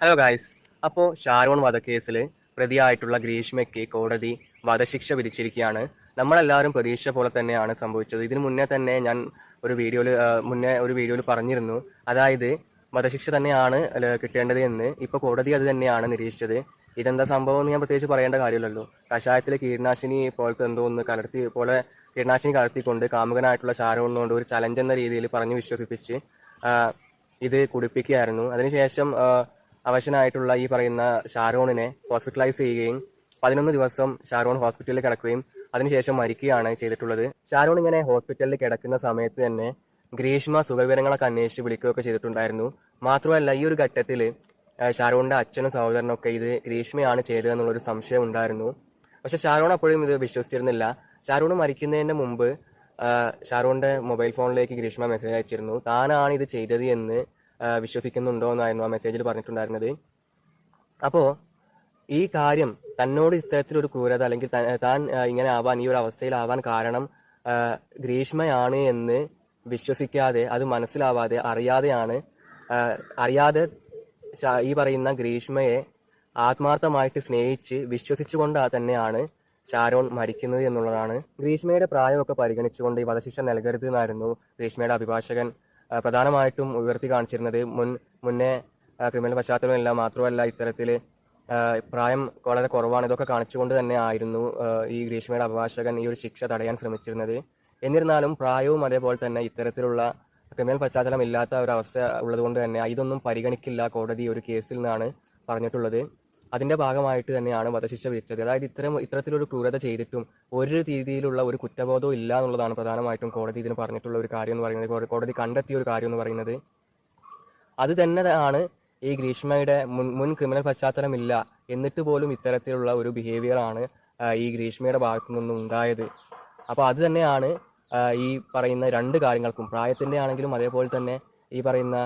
Hello guys അപ്പോൾ ഷാരോൺ വധക്കേസിൽ പ്രതിയായിട്ടുള്ള ഗ്രീഷ്മയ്ക്ക് കോടതി വധശിക്ഷ വിധിച്ചിരിക്കുകയാണ്. നമ്മളെല്ലാവരും പ്രതീക്ഷ പോലെ തന്നെയാണ് സംഭവിച്ചത്. ഇതിനു മുന്നേ തന്നെ ഞാൻ ഒരു വീഡിയോയിൽ മുന്നേ ഒരു വീഡിയോയിൽ പറഞ്ഞിരുന്നു. അതായത് വധശിക്ഷ തന്നെയാണ് കിട്ടേണ്ടത് എന്ന്. ഇപ്പോൾ കോടതി അത് തന്നെയാണ് നിരീക്ഷിച്ചത്. ഇതെന്താ സംഭവം എന്ന് ഞാൻ പ്രത്യേകിച്ച് പറയേണ്ട കാര്യമില്ലല്ലോ. കഷായത്തിൽ കീടനാശിനി പോലത്തെ എന്തോ ഒന്ന് കലർത്തി പോലെ കീടനാശിനി കലർത്തിക്കൊണ്ട് കാമുകനായിട്ടുള്ള ഷാരോണിനോട് ഒരു ചലഞ്ച് എന്ന രീതിയിൽ പറഞ്ഞു വിശ്വസിപ്പിച്ച് ഇത് കുടിപ്പിക്കുകയായിരുന്നു. അതിനുശേഷം അവശനായിട്ടുള്ള ഈ പറയുന്ന ഷാരോണിനെ ഹോസ്പിറ്റലൈസ് ചെയ്യുകയും പതിനൊന്ന് ദിവസം ഷാരോൺ ഹോസ്പിറ്റലിൽ കിടക്കുകയും അതിനുശേഷം മരിക്കുകയാണ് ചെയ്തിട്ടുള്ളത്. ഷാരോൺ ഇങ്ങനെ ഹോസ്പിറ്റലിൽ കിടക്കുന്ന സമയത്ത് തന്നെ ഗ്രീഷ്മ സുഖവിവരങ്ങളൊക്കെ അന്വേഷിച്ച് വിളിക്കുകയൊക്കെ ചെയ്തിട്ടുണ്ടായിരുന്നു. മാത്രമല്ല ഈ ഒരു ഘട്ടത്തിൽ ഷാരോണിന്റെ അച്ഛനും സഹോദരനും ഒക്കെ ഇത് ഗ്രീഷ്മയാണ് ചെയ്തതെന്നുള്ളൊരു സംശയം ഉണ്ടായിരുന്നു. പക്ഷെ ഷാരോൺ അപ്പോഴും ഇത് വിശ്വസിച്ചിരുന്നില്ല. ഷാരോൺ മരിക്കുന്നതിന് മുമ്പ് ഷാരോണിന്റെ മൊബൈൽ ഫോണിലേക്ക് ഗ്രീഷ്മ മെസ്സേജ് അയച്ചിരുന്നു. താനാണ് ഇത് ചെയ്തത് എന്ന് വിശ്വസിക്കുന്നുണ്ടോ എന്നായിരുന്നു ആ മെസ്സേജിൽ പറഞ്ഞിട്ടുണ്ടായിരുന്നത്. അപ്പോൾ ഈ കാര്യം തന്നോട് ഇത്തരത്തിലൊരു ക്രൂരത അല്ലെങ്കിൽ താൻ ഇങ്ങനെ ആവാൻ ഈ ഒരു അവസ്ഥയിലാവാൻ കാരണം ഗ്രീഷ്മയാണ് എന്ന് വിശ്വസിക്കാതെ അത് മനസ്സിലാവാതെ അറിയാതെയാണ് അറിയാതെ ഈ പറയുന്ന ഗ്രീഷ്മയെ ആത്മാർത്ഥമായിട്ട് സ്നേഹിച്ച് വിശ്വസിച്ചുകൊണ്ട് തന്നെയാണ് ഷാരോൺ മരിക്കുന്നത് എന്നുള്ളതാണ്. ഗ്രീഷ്മയുടെ പ്രായമൊക്കെ പരിഗണിച്ചുകൊണ്ട് ഈ വധശിക്ഷ നൽകരുത് എന്നായിരുന്നു ഗ്രീഷ്മയുടെ അഭിഭാഷകൻ പ്രധാനമായിട്ടും ഉയർത്തി കാണിച്ചിരുന്നത് മുൻ മുന്നേ ക്രിമിനൽ പശ്ചാത്തലമല്ല മാത്രമല്ല ഇത്തരത്തിൽ പ്രായം വളരെ കുറവാണ്. ഇതൊക്കെ കാണിച്ചുകൊണ്ട് തന്നെ ആയിരുന്നു ഈ ഗ്രീഷ്മയുടെ അഭിഭാഷകൻ ഈ ഒരു ശിക്ഷ തടയാൻ ശ്രമിച്ചിരുന്നത്. എന്നിരുന്നാലും പ്രായവും അതേപോലെ തന്നെ ഇത്തരത്തിലുള്ള ക്രിമിനൽ പശ്ചാത്തലം ഇല്ലാത്ത ഒരു അവസ്ഥ ഉള്ളതുകൊണ്ട് തന്നെ ഇതൊന്നും പരിഗണിക്കില്ല കോടതി ഒരു കേസിൽ നിന്നാണ് പറഞ്ഞിട്ടുള്ളത്. അതിന്റെ ഭാഗമായിട്ട് തന്നെയാണ് വധശിക്ഷ വിധിച്ചത്. അതായത് ഇത്തരം ഇത്തരത്തിലൊരു ക്രൂരത ചെയ്തിട്ടും ഒരു രീതിയിലുള്ള ഒരു കുറ്റബോധവും ഇല്ല എന്നുള്ളതാണ് പ്രധാനമായിട്ടും കോടതി ഇതിന് പറഞ്ഞിട്ടുള്ള ഒരു കാര്യം എന്ന് പറയുന്നത്. കോടതി കണ്ടെത്തിയ ഒരു കാര്യം എന്ന് പറയുന്നത്. അത് തന്നെ ആണ് ഈ ഗ്രീഷ്മയുടെ മുൻ മുൻ ക്രിമിനൽ പശ്ചാത്തലമില്ല എന്നിട്ട് പോലും ഇത്തരത്തിലുള്ള ഒരു ബിഹേവിയർ ആണ് ഈ ഗ്രീഷ്മയുടെ ഭാഗത്തു നിന്നും ഉണ്ടായത്. അപ്പോൾ അത് തന്നെയാണ് ഈ പറയുന്ന രണ്ട് കാര്യങ്ങൾക്കും പ്രായത്തിന്റെ ആണെങ്കിലും അതേപോലെ തന്നെ ഈ പറയുന്ന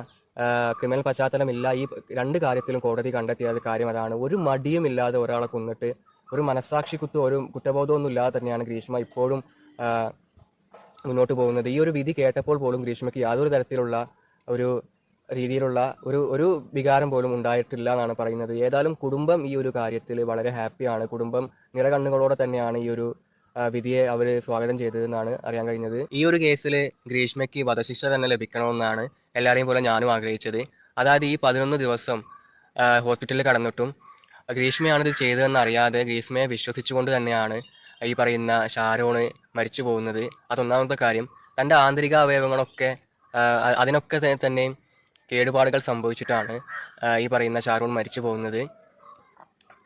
ക്രിമിനൽ പശ്ചാത്തലമില്ല. ഈ രണ്ട് കാര്യത്തിലും കോടതി കണ്ടെത്തിയ കാര്യം അതാണ്. ഒരു മടിയും ഇല്ലാതെ ഒരാളെ കൊന്നിട്ട് ഒരു മനസ്സാക്ഷി കുത്ത് ഒരു കുറ്റബോധമൊന്നും ഇല്ലാതെ തന്നെയാണ് ഗ്രീഷ്മ ഇപ്പോഴും മുന്നോട്ട് പോകുന്നത്. ഈ ഒരു വിധി കേട്ടപ്പോൾ പോലും ഗ്രീഷ്മയ്ക്ക് യാതൊരു തരത്തിലുള്ള ഒരു രീതിയിലുള്ള ഒരു ഒരു വികാരം പോലും ഉണ്ടായിട്ടില്ല എന്നാണ് പറയുന്നത്. ഏതായാലും കുടുംബം ഈ ഒരു കാര്യത്തിൽ വളരെ ഹാപ്പിയാണ് കുടുംബം നിറകണ്ണുകളോടെ തന്നെയാണ് ഈ ഒരു വിധിയെ അവർ സ്വാഗതം ചെയ്തതെന്നാണ് അറിയാൻ കഴിഞ്ഞത്. ഈ ഒരു കേസിൽ ഗ്രീഷ്മയ്ക്ക് വധശിക്ഷ തന്നെ ലഭിക്കണമെന്നാണ് എല്ലാവരെയും പോലെ ഞാനും ആഗ്രഹിച്ചത്. അതായത് ഈ പതിനൊന്ന് ദിവസം ഹോസ്പിറ്റലിൽ കടന്നിട്ടും ഗ്രീഷ്മയാണ് ഇത് ചെയ്തതെന്ന് അറിയാതെ ഗ്രീഷ്മയെ വിശ്വസിച്ചുകൊണ്ട് തന്നെയാണ് ഈ പറയുന്ന ഷാരോണ് മരിച്ചു പോകുന്നത്. അതൊന്നാമത്തെ കാര്യം തന്റെ ആന്തരിക അവയവങ്ങളൊക്കെ അതിനൊക്കെ തന്നെയും തന്നെ കേടുപാടുകൾ സംഭവിച്ചിട്ടാണ് ഈ പറയുന്ന ഷാരൂൺ മരിച്ചു പോകുന്നത്.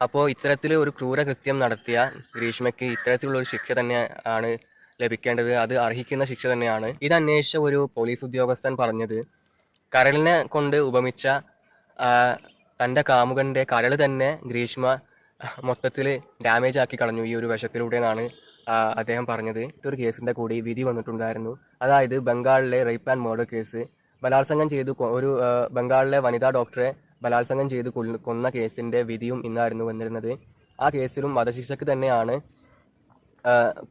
അപ്പോൾ ഇത്തരത്തിൽ ഒരു ക്രൂര കൃത്യം നടത്തിയ ഗ്രീഷ്മയ്ക്ക് ഇത്തരത്തിലുള്ള ഒരു ശിക്ഷ തന്നെ ആണ് ലഭിക്കേണ്ടത് അത് അർഹിക്കുന്ന ശിക്ഷ തന്നെയാണ്. ഇത് അന്വേഷിച്ച ഒരു പോലീസ് ഉദ്യോഗസ്ഥൻ പറഞ്ഞത് കരളിനെ കൊണ്ട് ഉപമിച്ച തന്റെ കാമുകന്റെ കരൾ തന്നെ ഗ്രീഷ്മ മൊത്തത്തിൽ ഡാമേജ് ആക്കി കളഞ്ഞു ഈ ഒരു വിഷത്തിലൂടെ എന്നാണ് അദ്ദേഹം പറഞ്ഞത്. ഒരു കേസിന്റെ കൂടി വിധി വന്നിട്ടുണ്ടായിരുന്നു. അതായത് ബംഗാളിലെ റേപ്പ് ആൻഡ് മർഡർ കേസ്. ബലാത്സംഗം ചെയ്തു ഒരു ബംഗാളിലെ വനിതാ ഡോക്ടറെ ബലാത്സംഗം ചെയ്ത് കൊന്ന കേസിന്റെ വിധിയും ഇന്നായിരുന്നു വന്നിരുന്നത്. ആ കേസിലും വധശിക്ഷയ്ക്ക് തന്നെയാണ്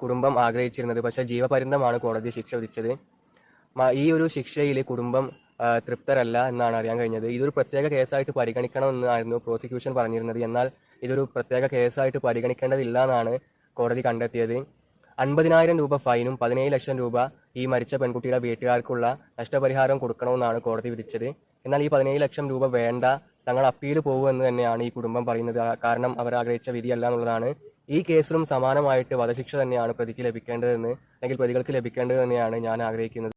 കുടുംബം ആഗ്രഹിച്ചിരുന്നത്. പക്ഷേ ജീവപര്യന്തമാണ് കോടതി ശിക്ഷ വിധിച്ചത്. ഈ ഒരു ശിക്ഷയിൽ കുടുംബം തൃപ്തരല്ല എന്നാണ് അറിയാൻ കഴിഞ്ഞത്. ഇതൊരു പ്രത്യേക കേസായിട്ട് പരിഗണിക്കണമെന്നായിരുന്നു പ്രോസിക്യൂഷൻ പറഞ്ഞിരുന്നത്. എന്നാൽ ഇതൊരു പ്രത്യേക കേസായിട്ട് പരിഗണിക്കേണ്ടതില്ല എന്നാണ് കോടതി കണ്ടെത്തിയത്. അൻപതിനായിരം രൂപ ഫൈനും പതിനേഴ് ലക്ഷം രൂപ ഈ മരിച്ച പെൺകുട്ടിയുടെ വീട്ടുകാർക്കുള്ള നഷ്ടപരിഹാരം കൊടുക്കണമെന്നാണ് കോടതി വിധിച്ചത്. എന്നാൽ ഈ പതിനേഴ് ലക്ഷം രൂപ വേണ്ട. തങ്ങൾ അപ്പീൽ പോകുമെന്ന് തന്നെയാണ് ഈ കുടുംബം പറയുന്നത്. കാരണം അവർ ആഗ്രഹിച്ച വിധിയല്ല എന്നുള്ളതാണ്. ഈ കേസിലും സമാനമായിട്ട് വധശിക്ഷ തന്നെയാണ് പ്രതിക്ക് ലഭിക്കേണ്ടതെന്ന് അല്ലെങ്കിൽ പ്രതികൾക്ക് ലഭിക്കേണ്ടത് തന്നെയാണ് ഞാൻ ആഗ്രഹിക്കുന്നത്.